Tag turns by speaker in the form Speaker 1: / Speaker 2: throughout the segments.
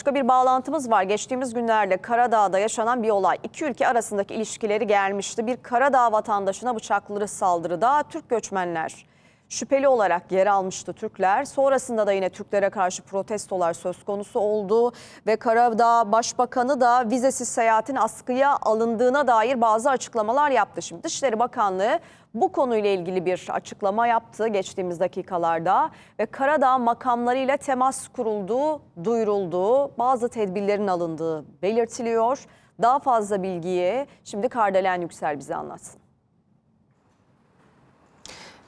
Speaker 1: Başka bir bağlantımız var. Geçtiğimiz günlerde Karadağ'da yaşanan bir olay. İki ülke arasındaki ilişkileri gelmişti. Bir Karadağ vatandaşına bıçaklı saldırıda Türk göçmenler şüpheli olarak yer almıştı Türkler. Sonrasında da yine Türklere karşı protestolar söz konusu oldu ve Karadağ Başbakanı da vizesiz seyahatin askıya alındığına dair bazı açıklamalar yaptı. Şimdi Dışişleri Bakanlığı bu konuyla ilgili bir açıklama yaptı geçtiğimiz dakikalarda ve Karadağ makamlarıyla temas kurulduğu duyuruldu. Bazı tedbirlerin alındığı belirtiliyor. Daha fazla bilgiyi şimdi Kardelen Yüksel bize anlatsın.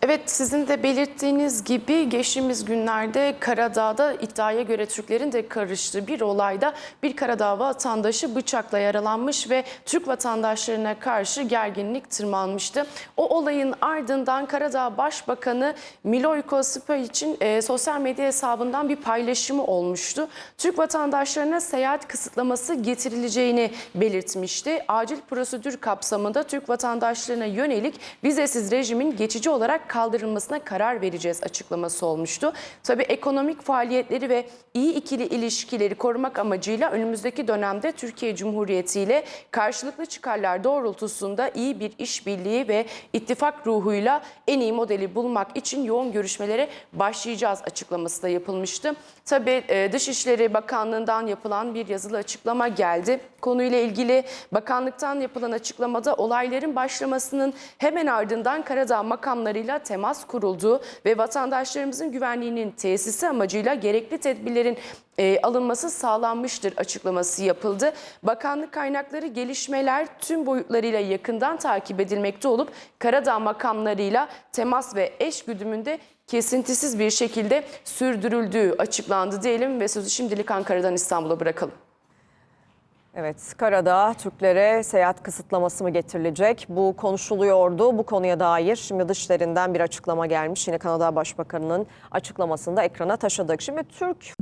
Speaker 2: Evet sizin de belirttiğiniz gibi geçtiğimiz günlerde Karadağ'da iddiaya göre Türklerin de karıştığı bir olayda bir Karadağ vatandaşı bıçakla yaralanmış ve Türk vatandaşlarına karşı gerginlik tırmanmıştı. O olayın ardından Karadağ Başbakanı Milojko için e, sosyal medya hesabından bir paylaşımı olmuştu. Türk vatandaşlarına seyahat kısıtlaması getirileceğini belirtmişti. Acil prosedür kapsamında Türk vatandaşlarına yönelik vizesiz rejimin geçici olarak kaldırılmasına karar vereceğiz açıklaması olmuştu. Tabii ekonomik faaliyetleri ve iyi ikili ilişkileri korumak amacıyla önümüzdeki dönemde Türkiye Cumhuriyeti ile karşılıklı çıkarlar doğrultusunda iyi bir işbirliği ve ittifak ruhuyla en iyi modeli bulmak için yoğun görüşmelere başlayacağız açıklaması da yapılmıştı. Tabii e, Dışişleri Bakanlığı'ndan yapılan bir yazılı açıklama geldi. Konuyla ilgili bakanlıktan yapılan açıklamada olayların başlamasının hemen ardından Karadağ makamlarıyla temas kurulduğu ve vatandaşlarımızın güvenliğinin tesisi amacıyla gerekli tedbirlerin e, alınması sağlanmıştır açıklaması yapıldı. Bakanlık kaynakları gelişmeler tüm boyutlarıyla yakından takip edilmekte olup Karadağ makamlarıyla temas ve eş güdümünde kesintisiz bir şekilde sürdürüldüğü açıklandı diyelim ve sözü şimdilik Ankara'dan İstanbul'a bırakalım.
Speaker 1: Evet, Karadağ Türklere seyahat kısıtlaması mı getirilecek? Bu konuşuluyordu. Bu konuya dair şimdi dışlarından bir açıklama gelmiş. Yine Kanada Başbakanı'nın açıklamasını da ekrana taşıdık. Şimdi Türk